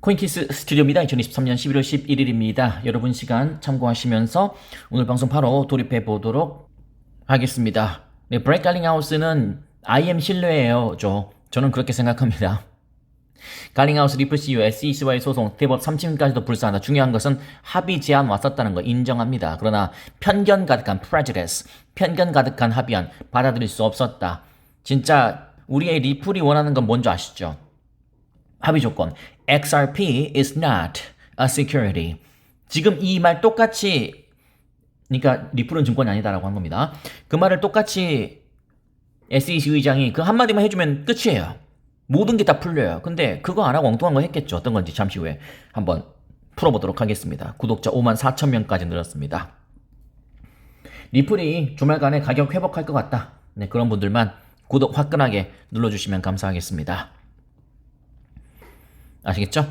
코인키스 스튜디오입니다. 2023년 11월 11일입니다. 여러분 시간 참고하시면서 오늘 방송 바로 돌입해 보도록 하겠습니다. 네, 브레이크 갈링하우스는 IM 신뢰예요. 죠 저는 그렇게 생각합니다. 갈링하우스 리플 CU SEC와의 소송 대법 3층까지도 불사한다. 중요한 것은 합의 제안 왔었다는 거 인정합니다. 그러나 편견 가득한 prejudice, 편견 가득한 합의안 받아들일 수 없었다. 진짜 우리의 리플이 원하는 건 뭔지 아시죠? 합의 조건 XRP is not a security. 지금 이 말 똑같이 그러니까 리플은 증권이 아니다라고 한 겁니다. 그 말을 똑같이 SEC 의장이 그 한마디만 해주면 끝이에요. 모든 게 다 풀려요. 근데 그거 안 하고 엉뚱한 거 했겠죠. 어떤 건지 잠시 후에 한번 풀어보도록 하겠습니다. 구독자 5만 4천 명까지 늘었습니다. 리플이 주말간에 가격 회복할 것 같다. 네, 그런 분들만 구독 화끈하게 눌러주시면 감사하겠습니다. 아시겠죠?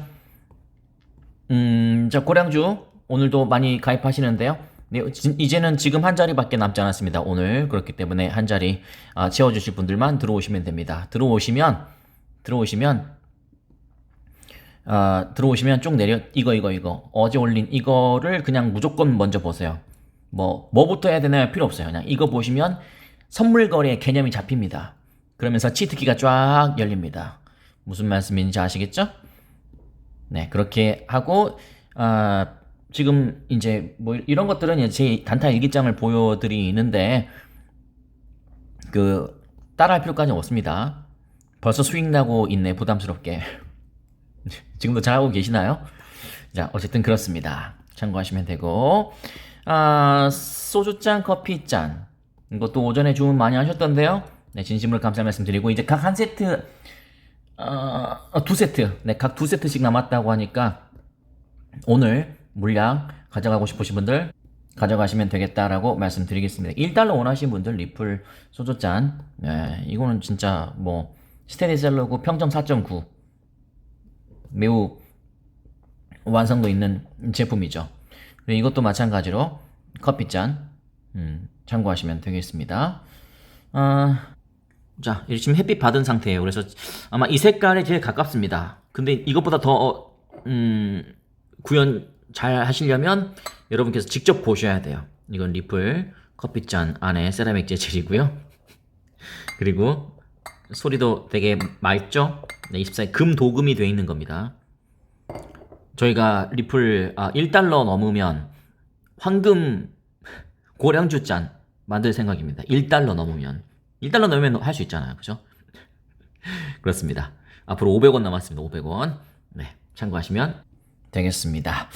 음, 자, 고량주 오늘도 많이 가입하시는데요. 네, 지- 이제는 지금 한 자리밖에 남지 않았습니다. 오늘 그렇기 때문에 한 자리 아, 채워주실 분들만 들어오시면 됩니다. 들어오시면 들어오시면 아, 들어오시면 쭉 내려 이거 이거 이거 어제 올린 이거를 그냥 무조건 먼저 보세요. 뭐 뭐부터 해야 되나요? 필요 없어요. 그냥 이거 보시면 선물 거래 개념이 잡힙니다. 그러면서 치트키가 쫙 열립니다. 무슨 말씀인지 아시겠죠? 네, 그렇게 하고 아, 지금 이제 뭐 이런 것들은 제 단타 일기장을 보여드리는데 그 따라할 필요까지 없습니다. 벌써 수익 나고 있네 부담스럽게. 지금도 잘하고 계시나요? 자, 어쨌든 그렇습니다. 참고하시면 되고 아, 소주잔, 커피잔 이것도 오전에 주문 많이 하셨던데요. 네, 진심으로 감사 말씀드리고 이제 각 한 세트 어, 두 세트, 네, 각 두 세트씩 남았다고 하니까 오늘 물량 가져가고 싶으신 분들 가져가시면 되겠다라고 말씀드리겠습니다. 1달러 원하시는 분들 리플 소주잔, 네, 이거는 진짜 뭐 스테디셀러고 평점 4.9 매우 완성도 있는 제품이죠. 이것도 마찬가지로 커피잔 음, 참고하시면 되겠습니다. 아, 자, 지금 햇빛 받은 상태예요. 그래서 아마 이 색깔에 제일 가깝습니다. 근데 이것보다 더 어, 음, 구현 잘 하시려면 여러분께서 직접 보셔야 돼요. 이건 리플 커피잔 안에 세라믹 재질이고요. 그리고 소리도 되게 맑죠? 네, 24에 금 도금이 되어 있는 겁니다. 저희가 리플 아, 1달러 넘으면 황금 고량주 잔 만들 생각입니다. 1달러 넘으면 1달러 넘으면 할 수 있잖아요. 그죠? 그렇습니다. 앞으로 500원 남았습니다. 500원. 네, 참고하시면 되겠습니다.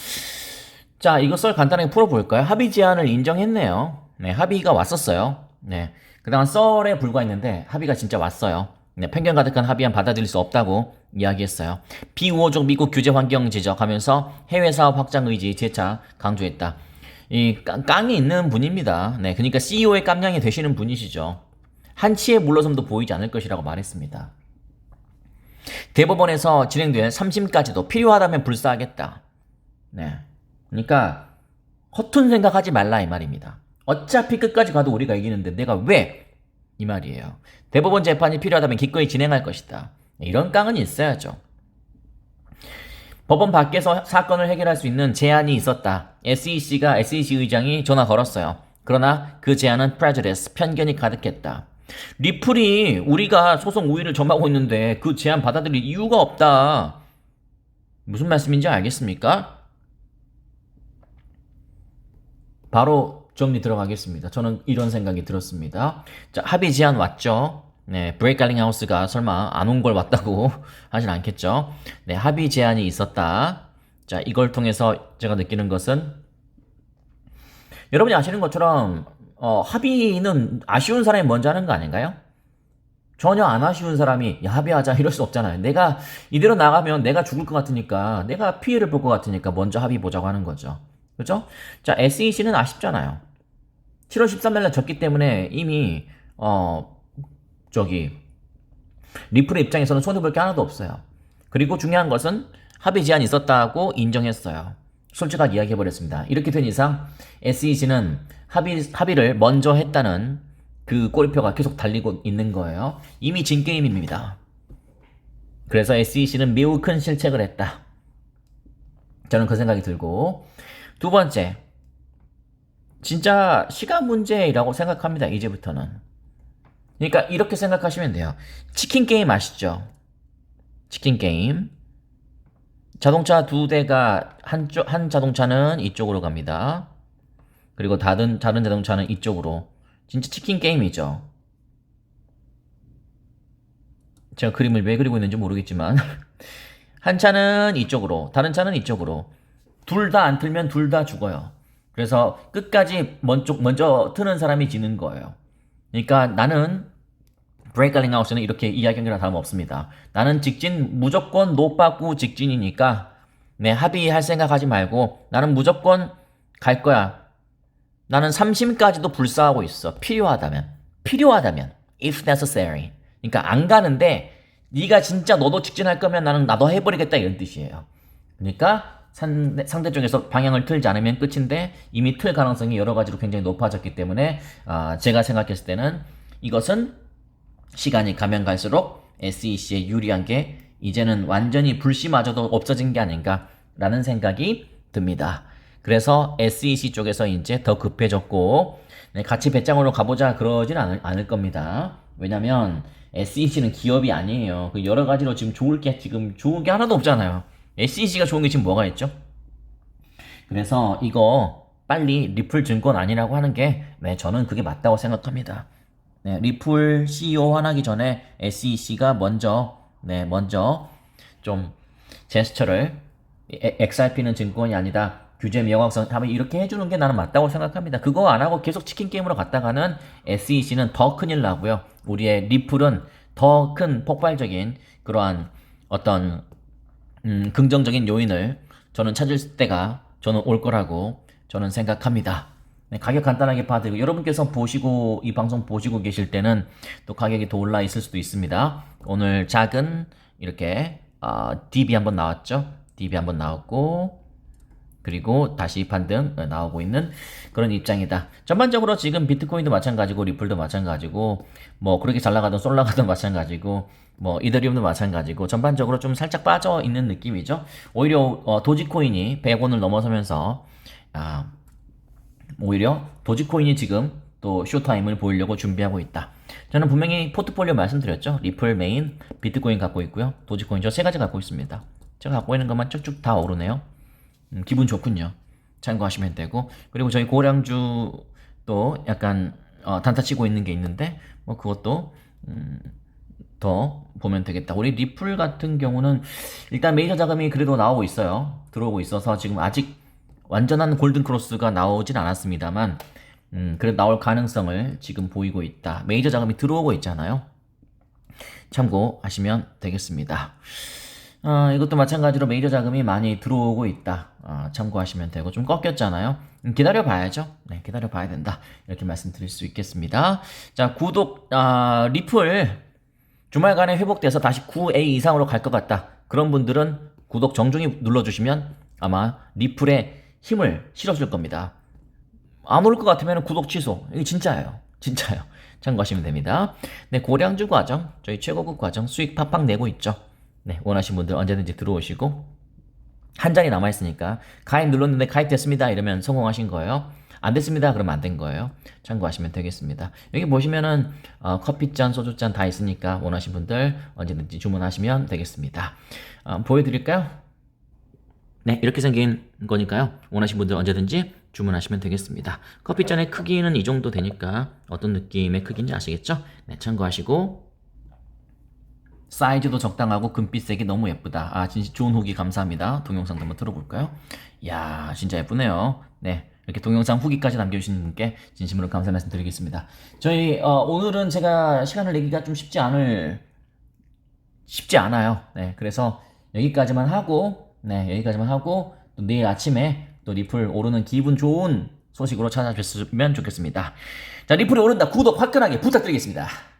자, 이것을 간단하게 풀어볼까요? 합의 제안을 인정했네요. 네, 합의가 왔었어요. 네, 그동안 썰에 불과했는데 합의가 진짜 왔어요. 네, 편견 가득한 합의안 받아들일 수 없다고 이야기했어요. 비우호적 미국 규제 환경 지적하면서 해외 사업 확장 의지 재차 강조했다. 이 깡- 깡이 있는 분입니다. 네, 그러니까 CEO의 깜냥이 되시는 분이시죠. 한치의 물러섬도 보이지 않을 것이라고 말했습니다. 대법원에서 진행된 3심까지도 필요하다면 불사하겠다. 네. 그러니까 허튼 생각하지 말라 이 말입니다. 어차피 끝까지 가도 우리가 이기는데 내가 왜? 이 말이에요. 대법원 재판이 필요하다면 기꺼이 진행할 것이다. 이런 깡은 있어야죠. 법원 밖에서 사건을 해결할 수 있는 제안이 있었다. SEC가 SEC 의장이 전화 걸었어요. 그러나 그 제안은 prejudice, 편견이 가득했다. 리플이 우리가 소송 우위를 점하고 있는데 그 제안 받아들일 이유가 없다. 무슨 말씀인지 알겠습니까? 바로 정리 들어가겠습니다. 저는 이런 생각이 들었습니다. 자, 합의 제안 왔죠? 네, 브레이크 갈링 하우스가 설마 안 온 걸 왔다고 하진 않겠죠? 네, 합의 제안이 있었다. 자, 이걸 통해서 제가 느끼는 것은 여러분이 아시는 것처럼 어, 합의는 아쉬운 사람이 먼저 하는 거 아닌가요? 전혀 안 아쉬운 사람이 야, 합의하자 이럴 수 없잖아요. 내가 이대로 나가면 내가 죽을 것 같으니까 내가 피해를 볼 것 같으니까 먼저 합의 보자고 하는 거죠. 그렇죠? 자, SEC는 아쉽잖아요. 7월 13일 날 졌기 때문에 이미 어 저기 리플의 입장에서는 손해 볼 게 하나도 없어요. 그리고 중요한 것은 합의 제안이 있었다고 인정했어요. 솔직하게 이야기해 버렸습니다. 이렇게 된 이상 SEC는 합의 합의를 먼저 했다는 그 꼬리표가 계속 달리고 있는 거예요. 이미 진 게임입니다. 그래서 SEC는 매우 큰 실책을 했다. 저는 그 생각이 들고 두 번째 진짜 시간 문제라고 생각합니다. 이제부터는. 그러니까 이렇게 생각하시면 돼요. 치킨 게임 아시죠? 치킨 게임. 자동차 두 대가 한쪽 한 자동차는 이쪽으로 갑니다. 그리고 다른 다른 자동차는 이쪽으로. 진짜 치킨 게임이죠. 제가 그림을 왜 그리고 있는지 모르겠지만 한 차는 이쪽으로, 다른 차는 이쪽으로. 둘 다 안 틀면 둘 다 죽어요. 그래서 끝까지 먼저, 먼저 트는 사람이 지는 거예요. 그러니까 나는 브레이클링 하우스는 이렇게 이야기하기랑 다름 없습니다. 나는 직진 무조건 노빠꾸 직진이니까 네, 합의할 생각하지 말고 나는 무조건 갈 거야. 나는 3심까지도 불사하고 있어. 필요하다면. 필요하다면. if necessary. 그러니까 안 가는데 네가 진짜 너도 직진할 거면 나는 나도 해버리겠다 이런 뜻이에요. 그러니까 상, 상대 쪽에서 방향을 틀지 않으면 끝인데 이미 틀 가능성이 여러 가지로 굉장히 높아졌기 때문에 아, 제가 생각했을 때는 이것은 시간이 가면 갈수록 SEC에 유리한 게 이제는 완전히 불씨마저도 없어진 게 아닌가라는 생각이 듭니다. 그래서 SEC 쪽에서 이제 더 급해졌고 네, 같이 배짱으로 가보자 그러진 않을, 않을 겁니다. 왜냐면 SEC는 기업이 아니에요. 그 여러 가지로 지금 좋을 게 지금 좋은 게 하나도 없잖아요. SEC가 좋은 게 지금 뭐가 있죠? 그래서 이거 빨리 리플 증권 아니라고 하는 게 네, 저는 그게 맞다고 생각합니다. 네, 리플 CEO 환하기 전에 SEC가 먼저 네, 먼저 좀 제스처를 에- XRP는 증권이 아니다. 규제 명확성 하면 이렇게 해주는 게 나는 맞다고 생각합니다. 그거 안 하고 계속 치킨 게임으로 갔다가는 SEC는 더 큰일 나고요. 우리의 리플은 더 큰 폭발적인 그러한 어떤 음, 긍정적인 요인을 저는 찾을 때가 저는 올 거라고 저는 생각합니다. 네, 가격 간단하게 봐드리고 여러분께서 보시고 이 방송 보시고 계실 때는 또 가격이 더 올라 있을 수도 있습니다. 오늘 작은 이렇게 아, DB 한번 나왔죠. DB 한번 나왔고 그리고 다시 반등 나오고 있는 그런 입장이다. 전반적으로 지금 비트코인도 마찬가지고 리플도 마찬가지고 뭐 그렇게 잘 나가던 솔라가도 마찬가지고 뭐 이더리움도 마찬가지고 전반적으로 좀 살짝 빠져 있는 느낌이죠. 오히려 어, 도지코인이 100원을 넘어서면서 아, 오히려 도지코인이 지금 또 쇼타임을 보이려고 준비하고 있다. 저는 분명히 포트폴리오 말씀드렸죠. 리플, 메인, 비트코인 갖고 있고요. 도지코인 저 세 가지 갖고 있습니다. 제가 갖고 있는 것만 쭉쭉 다 오르네요. 음, 기분 좋군요. 참고하시면 되고 그리고 저희 고량주도 약간 어, 단타 치고 있는 게 있는데 뭐 그것도 음, 더 보면 되겠다. 우리 리플 같은 경우는 일단 메이저 자금이 그래도 나오고 있어요. 들어오고 있어서 지금 아직 완전한 골든 크로스가 나오진 않았습니다만 음, 그래도 나올 가능성을 지금 보이고 있다. 메이저 자금이 들어오고 있잖아요. 참고하시면 되겠습니다. 어, 이것도 마찬가지로 메이저 자금이 많이 들어오고 있다. 어, 참고하시면 되고 좀 꺾였잖아요. 음, 기다려 봐야죠. 네, 기다려 봐야 된다. 이렇게 말씀드릴 수 있겠습니다. 자, 구독 아, 리플 주말간에 회복돼서 다시 9A 이상으로 갈 것 같다. 그런 분들은 구독 정중히 눌러주시면 아마 리플에 힘을 실어줄 겁니다. 안 올 것 같으면 구독 취소. 이게 진짜예요. 진짜요. 참고하시면 됩니다. 네, 고량주 과정, 저희 최고급 과정 수익 팍팍 내고 있죠. 네, 원하시는 분들 언제든지 들어오시고 한 잔이 남아 있으니까 가입 눌렀는데 가입됐습니다. 이러면 성공하신 거예요. 안 됐습니다. 그러면 안 된 거예요. 참고하시면 되겠습니다. 여기 보시면은 어, 커피잔, 소주잔 다 있으니까 원하시는 분들 언제든지 주문하시면 되겠습니다. 어, 보여드릴까요? 네, 이렇게 생긴 거니까요. 원하시는 분들 언제든지 주문하시면 되겠습니다. 커피잔의 크기는 이 정도 되니까 어떤 느낌의 크기인지 아시겠죠? 네, 참고하시고 사이즈도 적당하고 금빛색이 너무 예쁘다. 아, 진짜 좋은 후기 감사합니다. 동영상도 한번 들어볼까요? 이야, 진짜 예쁘네요. 네. 이렇게 동영상 후기까지 남겨주신 분께 진심으로 감사 말씀 드리겠습니다. 저희, 어, 오늘은 제가 시간을 내기가 좀 쉽지 않을, 쉽지 않아요. 네. 그래서 여기까지만 하고, 네. 여기까지만 하고, 또 내일 아침에 또 리플 오르는 기분 좋은 소식으로 찾아뵙으면 좋겠습니다. 자, 리플이 오른다. 구독 화끈하게 부탁드리겠습니다.